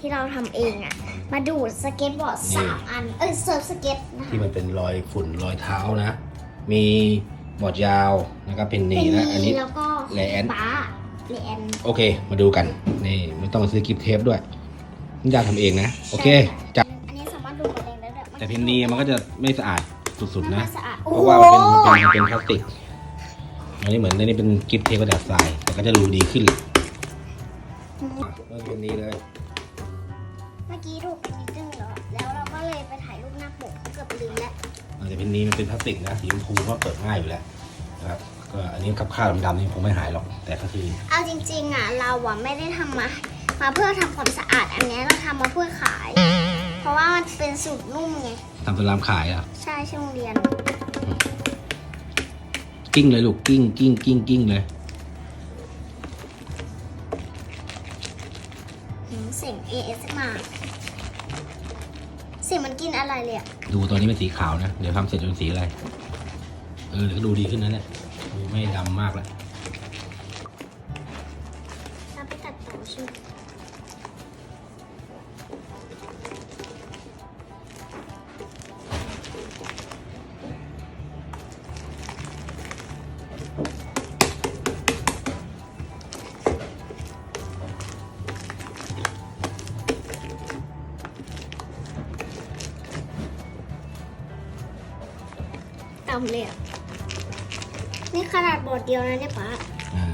ที่เราทำเองอะมาดูดสเก็ตบอร์ดสามอัน เอ้ยเซิร์ฟสเก็ตนะคะที่มันเป็นรอยฝุ่นรอยเท้านะ มีบอร์ดยาวนะครับเพนนีนะอันนี้ แล้วก็แลนด์ป้าแลนด์โอเค มาดูกัน นี่ไม่ต้องมาซื้อกิฟต์เทปด้วยนี่ยากทำเองนะ โอเคจับอันนี้สามารถดูดเองได้ด้วยแต่เพนนีมันก็จะไม่สะอาดสุดๆนะ สะอาดเพราะว่ามันเป็นมันเป็นมันเป็นพลาสติก อันนี้เหมือนอันนี้เป็นกิฟต์เทปกระดาษทราย แต่ก็จะดูดีขึ้นเริ่มเป็นนี้เลยเมื่อกี้ดูไปนิดนึงแล้วแล้วเราก็เลยไปถ่ายรูปหน้าปกเกือบลืมแล้วแต่เพนนีมันเป็นพลาสติกนะสีชมพูก็เปิดง่ายอยู่แล้วนะครับก็อันนี้กับข้าวดำๆนี่คงไม่หายหรอกแต่ก็คือเอาจริงๆอะเราอะไม่ได้ทำมา มาเพื่อทำความสะอาด อันเนี้ยเราทำมาเพื่อขาย เพราะว่ามันเป็นสูตรนุ่มไงทำเป็นรามขายอะใช่ที่โรงเรียน กิ้งเลยลูกกิ้งกิ้งกิ้งกิ้งเลยหืมเสียง ASMR เสียงมันกินอะไรเลยอะดูตอนนี้เป็นสีขาวนะ เดี๋ยวทำเสร็จจะเป็นสีอะไร เออเดี๋ยวก็ดูดีขึ้นนะเนี่ยดูไม่ดำมากแล้ว เราไปตัดต่อใช่ไหม ต่ำเลยอะ นี่ขนาดบอร์ดเดียวนะเนี่ยป้าอ่า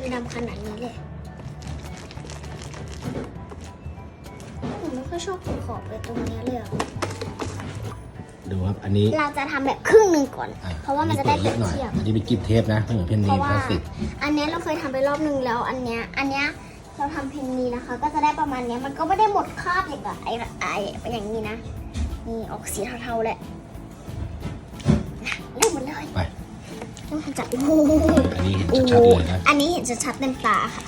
มันดำขนาดนี้เลยผมไม่ค่อยชอบขอบขอบเลยตรงเนี้ยเลยอะดูครับอันนี้เราจะทำแบบครึ่งหนึ่งก่อน อ่เพราะว่ามันจะได้เปิเปรีดยบหน่อยเทียบ อันนี้เป็นกิฟต์เทปนะไม่เหมือนเพนเพนีราะพว่าลาสติกอันเนี้ยเราเคยทำไปรอบหนึ่งแล้ว อันเนี้ย อันเนี้ยเราทำเพนนีนะคะ ก็จะได้ประมาณเนี้ย มันก็ไม่ได้หมดคราบอย่างกับไอ้ไอ้อย่างนี้นะ นี่ออกสีเทาๆแหละ เริ่มจับโอ้โหอันนี้เห็นชัดๆเลยนะ อันนี้เห็นชัดๆเต็มตาค่ะ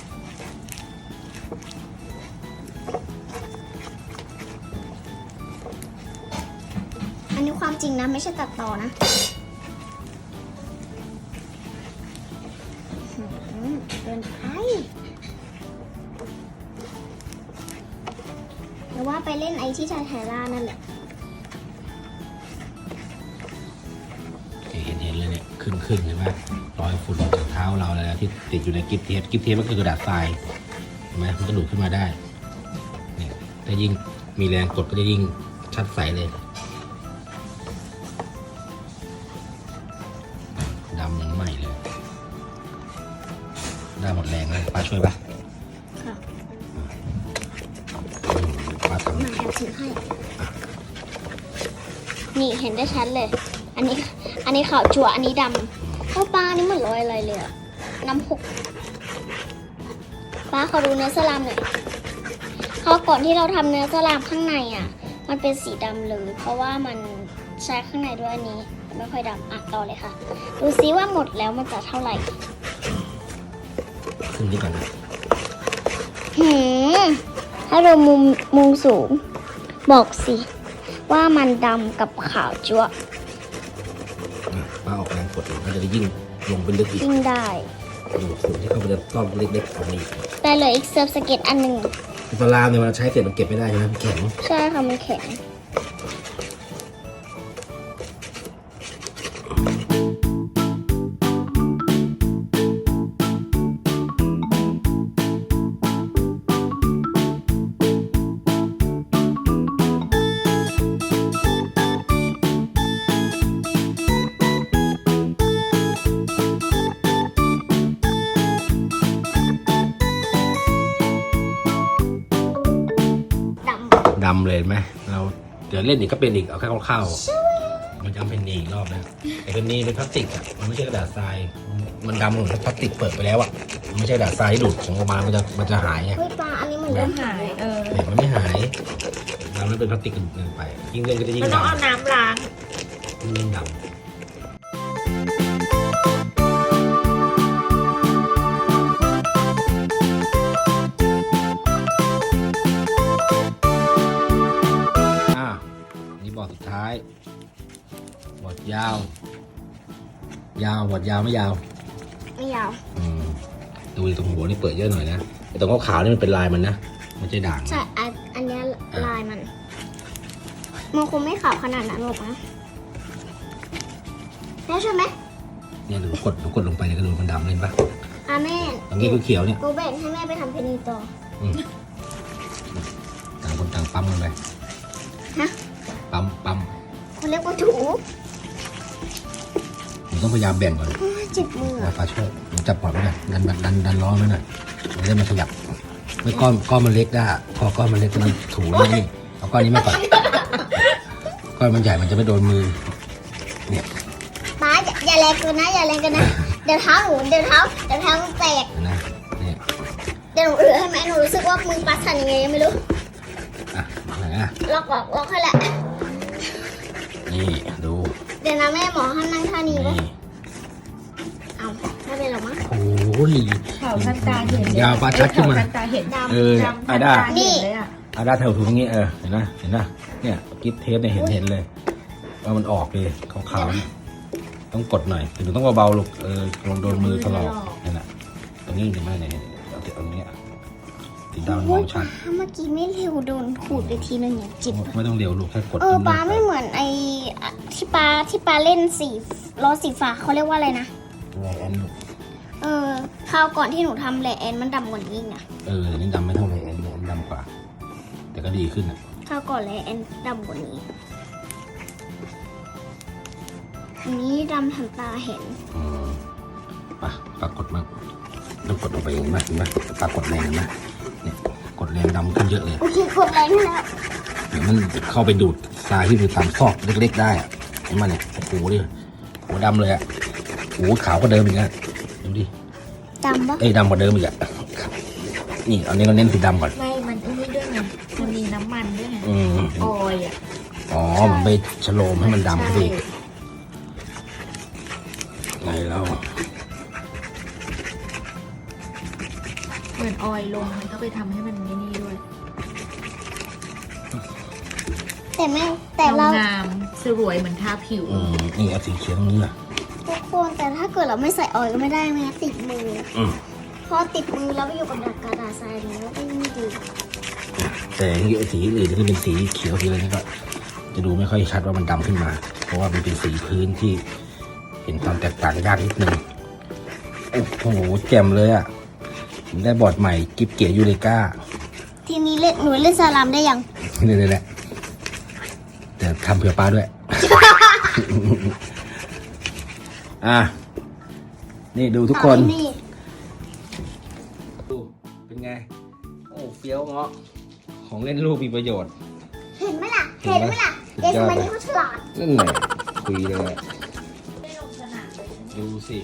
อันนี้ความจริงนะไม่ใช่ตัดต่อนะหืมเกินไปหรือว่าไปเล่นไอที่ไทยไทล่านั่นแหละ ขึ้นขึ้นใช่ไหมรอยฝุ่นจากเท้าเราแล้วที่ติดอยู่ในกิฟต์เทปกิฟต์เทปก็คือกระดาษทรายเห็นไหมมันก็ดูดขึ้นมาได้เนี่ยถ้ายิ่งมีแรงกดก็จะยิ่งชัดใสเลยดำยังใหม่เลยได้หมดแรงเลยป้าช่วยปะค่ะป้าทมาแอบถือให้ นี่เห็นได้ชัดเลย อันนี้ อันนี้ขาวจั่วอันนี้ดำ โอ้ปลานี่เหมือนรอยอะไรเลยอะน้ำหกป้าขอดูเนื้อสลามหน่อยเพราะก่อนที่เราทำเนื้อสลามข้างในอะมันเป็นสีดำเลยเพราะว่ามันใช้ข้างในด้วยอันนี้ ไม่ค่อยดำอะต่อเลยค่ะ ดูซิว่าหมดแล้วมันจะเท่าไหร่ำขึ้นนี้ก่อนนะหืมถ้าดูมุมมุมสูง บอกสิ ว่ามันดำกับขาวจั๊วะอะ ป้าออกแรงกดมันก็จะยิ่งลงไปลึกอีกยิ่งได้ ดูดฝุ่นที่เขาจะต้อมเล็กๆออกมาอีกแต่เหลืออีกเซิร์ฟสเก็ตอันหนึ่งปลาลามเนี่ยมันใช้เสร็จมันเก็บไม่ได้ใช่ไหมมันแข็ง ใช่ค่ะมันแข็ง ดำดำเลยเห็นไหมเราเดี๋ยวเล่นอีกก็เป็นอีกเอาแค่คร่าวๆมันจะเป็นนีอีกรอบนะแต่เป็นนีเป็นพลาสติกอะมันไม่ใช่กระดาษทรายมันดำเหมือนพลาสติกเปิดไปแล้วอะมันไม่ใช่กระดาษทรายที่ดูดของออกมามันจะมันจะหายไง เฮ้ยปลาอันนี้มันเริ่มหายเออ เนี่ยมันไม่หายดำแล้วเป็นพลาสติกเกินไป ยิ่งเล่นก็จะยิ่งมันต้องเอาดำน้ำล้างยิ่งดำ ยาว ยาวบอร์ดยาวไม่ยาวไม่ยาวอืมดูตรงหัวนี่เปิดเยอะหน่อยนะไอ้ตรงขาวๆนี่มันเป็นลายมันนะมันจะด่างใช่อันอันเนี้ยลายมันมันคงไม่ขาวขนาดนั้นหรอกนะแล้วใช่ไหมเนี่ยหนูกดหนูกดลงไปเนี่ยก็ดูมันดำเลยปะอาแม่ตรงนี้คือเขียวเนี่ยกูแบ่งให้แม่ไปทำเพนนีต่ออืมต่างคนต่างปั๊มกันไปฮะปั๊มปั๊มเขาเรียกว่าถูหนู ต้องพยายามแบ่งก่อนโอ้ยเจ็บมือนะฟ้าช่วยหนูจับปอดไว้หน่อยดันดันดันดันล้อไว้หน่อยมันจะได้ไมันขยับไม่ก้อนก้อนมันเล็กได้พอก้อนมันเล็กก็มันถูแล้วนี่เอาก้อนนี้มาก่อนก้อนมันใหญ่มันจะไม่โดนมือ เนี่ยป้าอย่าอย่าแรงเกินนะอย่าแรงเกินนะเดี๋ยวเท้าหนูเดี๋ยวเท้าเดี๋ยวเท้ามันแตกนะเนี่ยเดี๋ยวหนูเอือให้แม่หนูรู้สึกว่ามือป้าสั่นยังไงยังไม่รู้อะไหนอะล็อกล็อกล็อกให้แหละนี่ดู เดี๋ยวนะแม่หมอ อ้ยเขาทันตาเห็นเลยยาวปลาชัดขึ้นมา เขทันตาเห็นดำเออดำทัอะนได้ตาเห็นเลยอะอาด้าแถวถูตรงนี้เออเห็นนะเห็นนะเนี่ยกิฟเทปเนี่ยเห็นเห็นเลยว่ามันออกเลยขาวๆเนี่ยต้องกดหน่อยหนูต้องเบาๆลูกเออลงโดนมือถลอกนี่นน่ะตรงนี้เห็นไหมเนี่ยเอาติดตรงเนี้ยสีดำมองชัดป้าเมื่อกี้ไม่เร็วโดนขูดไปทีนึงอย่างจิบไม่ต้องเร็วลูกแค่กดเออนิ่มๆป้าไม่เหมือนไออะที่ป้าที่ป้าเล่นสีล้อสีฟ้าเขาเรียกว่าอะไรนะไงแอนลูกเออ คราวก่อนที่หนูทำแหละแอนมันดำกว่านี้อีกนะเอออันนี้ดำไม่เท่าไหร่แอนเนี่ยแอนดำกว่า แต่ก็ดีขึ้นอะคราวก่อนแหละแอนดำกว่านี้อันนี้ดำทันตาเห็นอืมปะปรากฏมากต้องกดลงไปเห็นไหมเห็นไหมปรากฏแรงเห็นไหมเนี่ยกดแรงดำขึ้นเยอะเลย โอเคกดแรงแล้วเดี๋ยวมันเข้าไปดูดทรายที่อยู่ตามซอกเล็กๆได้อะเห็นมันเนี่ยโอ้โหดิโหดำเลยอะโอ้โหขาวกว่าเดิมอีกอะดูดิ ดำปะเอ้ยดำกว่าเดิมอีกอะนี่อันนี้เราเน้นสีดำก่อน ไม่ มันอันนี้ด้วยไงมันมีน้ำมันด้วยไงอืม ออยล์อะอ๋อมันไปฉโลมให้มันดำขึ้นไปอีกไงแล้วเหมือนออยล์ลงมันก็ไปทำให้มันไม่นี่ด้วยแต่แม่แต่เรา งามๆสวยเหมือนทาผิว อืมนี่เอาสีเขียวตรงนี้อะ ทุกคนแต่ถ้าเกิดเราไม่ใส่ออยล์ก็ไม่ได้แม่ติดมือ อืมพอติดมือแล้วไปอยู่กับดักกระดาษทรายนี้ก็ไม่ดีแต่อย่างนี้ไอ้สีอื่นที่เป็นสีเขียวสีอะไรนี่ก็ จะดูไม่ค่อยชัดว่ามันดำขึ้นมา เพราะว่ามันเป็นสีพื้นที่ เห็นความแตกต่างยากนิดนึงโอ้โหแจ่มเลยอะผมได้บอร์ดใหม่กิฟเกียร์ยูเลกาทีนี้เล่นหนูเล่นสลามได้ยังนี่เลยแหละแต่ทำเผื่อป้าด้วย อะ นี่ดูทุกคนนี่ดู เป็นไง โอ้เฟี้ยวเงาะ ของเล่นลูกมีประโยชน์ เห็นไหมล่ะ เห็เห็นนไหมไหมล่ะสุดเด็กยสอดมัยเลยนี้เขาฉลาดนั่นแหละคุยเลยอะได้ลงสนามเลยดูสิ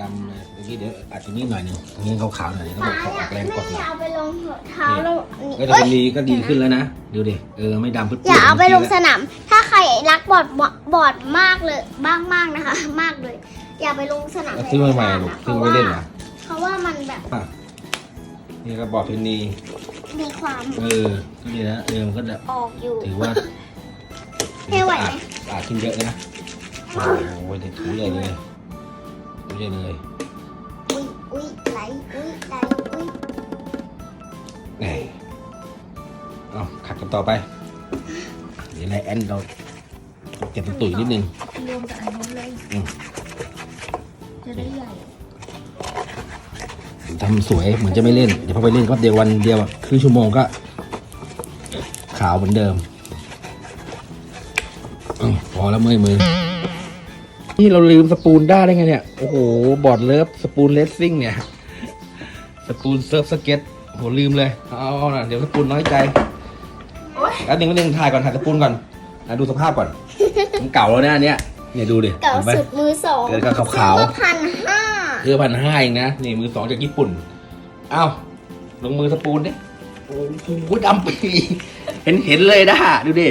ดำเลยเมื่อกี้เดี๋ยวอาจจะนี่หน่อยหนึงตรงนี้ขาวๆหน่อยต้องบอกเขาออกแรงกดหน่อยอย่าเอาไปลงเท้าแล้วนี่ก็จะเอ้เป็ยนดีก็ดีขึ้นแล้วนะ ดูดิ เออ ไม่ดำพึ่อย่าเอาไปลงสนนาม ถ้าใค รรักบอร์ดบอร์ดมากเลยบ้างมากนะคะ มากเลย อย่าไปลงสนามซื้อมาใหม่อะลูกซื้อมาไว้เล่นเหรอเพราะว่ามันแบบอะนี่ก็บอกเพนนีมีความเออก็ดีนะเออมันก็จะออกอยู่ถือว่าไม่ไหวสะอาดสะอาดขึ้นเยอะเลยนะโอ้โหเด็กถูใหญ่เลยถูใหญ่เลยอุ้ยอุ้ยไหลอุ้ยไหลอุ้ยแหมเอาขัดกันต่อไปเดี๋ยวไลแอนเรา เก็บตุ๋ยนิดนึงรวมกับอันนู้นเลยอืม จะได้ใหญ่ทำสวยเหมือนจะไม่เล่น เดี๋ยวพอไปเล่นก็เดียววันเดียวอะครึ่งชั่วโมงก็ ขาวเหมือนเดิมอาวพอแล้วเมื่อยมือ นี่เราลืมสปูนได้ได้ไงเนี่ย โอ้โห บอร์ดเลิฟสปูนเลสซิ่งเนี่ย สปูนเซิร์ฟสเก็ตโหลืมเลย เอาเอาน่ะเดี๋ยวสปูนน้อยใจแล้วหนึ่งหนึ่งถ่ายก่อนถ่ายสปูนก่อนอะดูสภาพก่อน มันเก่าแล้วนะอันเนี้ยเนี่ยดูดิเก่าห็นไหม สุดมือสองเกิดกับขาวๆซื้อมพันห้าเรือพันห้าเองนะ นี่มือสองจากญี่ปุ่น เอ้าลงมือสปูนดิโอ้โหดำปีเห็นเห็นเลยนะดูดิ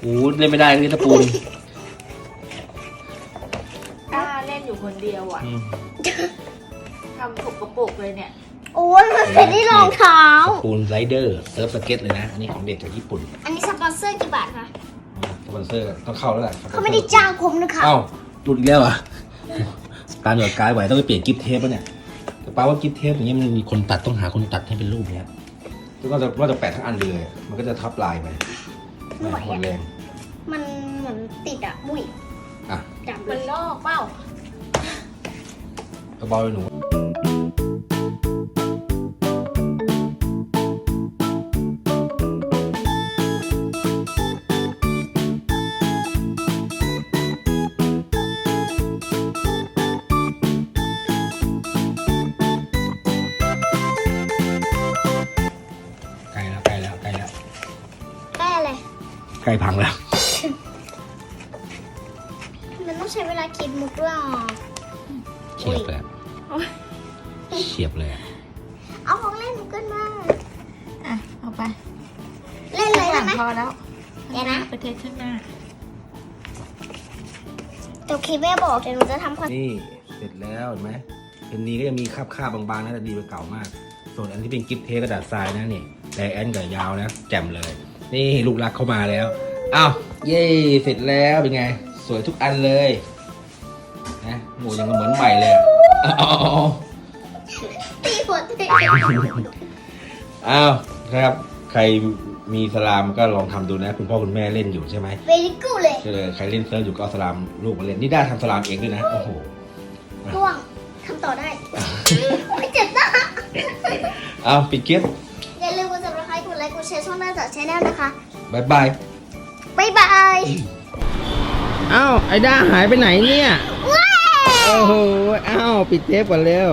โอ้โหเล่นไม่ได้นี่สปูนกล้าเล่นอยู่คนเดียวอะอืมทำถกกระปุกเลยเนี่ย โอ้ยมันเป็นที่รองเท้า สปูนไรเดอร์เซิร์ฟสเก็ตเลยนะอันนี้ของเด็กจากญี่ปุ่น อันนี้สปอนเซอร์กี่บาทคะ สปอนเซอร์ต้องเข้าแล้วแหละเขาไม่ได้จ้างผมนะคะเอ้าหลุดอีกแล้วเหรอะตามหยอดกายไหวต้องไปเปลี่ยนกิฟต์เทปปะเนี่ยแต่ป้าว่ากิฟต์เทปอย่างเงี้ยมันมีคนตัดต้องหาคนตัดให้เป็นรูปเนี้ยซึ่งก็จะว่าจะแปะทั้งอันเลย มันก็จะทับลายไปไม่ไหวหมดอะแรงมันเหมือนติดอะบุ้ยอะจับเลมันยลอกเปล่า กระเบาเลยหนู ใกล้พังแล้ว มันต้องใช้เวลาคิดมุกด้วยอะเฉียบเลยอะโอ๊ยเฉียบเลยอะเอาของเล่นมุกขึ้นมาอะ เอาไปเล่นเลยข้าได้งหไหมลังพอแล้วเดี๋ยวนะ ไปเทสข้างหน้า เดี๋ยวคิดแม่บอกเดี๋ยวหนูจะทำคอนนี่เสร็จแล้วเห็นไหมเพนนีก็ยังมีคราบคาบบางๆนะแต่ดีกว่าเก่ามาก ส่วนอันที่เป็นกิฟเทปกระดาษทรายนะนี่แต่แอนกับยาวนะแจ่มเลย นี่ลูกรักเข้ามาแล้วอ้าวเย้เสร็จแล้วเป็นไง สวยทุกอันเลยนะโหยังเหมือนใหม่เลยอะอ้าวตีหัวตีอ้าวครับ ใครมีสลามก็ลองทำดูนะ คุณพ่อคุณแม่เล่นอยู่ใช่ไหมเวลิกูเลยก็เลยใครเล่นเซิร์ฟอยู่ก็เอาสลามลูกมาเล่นนี่ได้ทำสลามเองด้วยนะโอ้โหร่วงทำต่อได้ไม่เจ็บนะอ้าวปิดคลิป แนลนะคะบายบายบ๊ายบายอ้าวไอด้าหายไปไหนเนี่ยว้าโอ้โหอ้าวปิดเทปก่อนเร็ว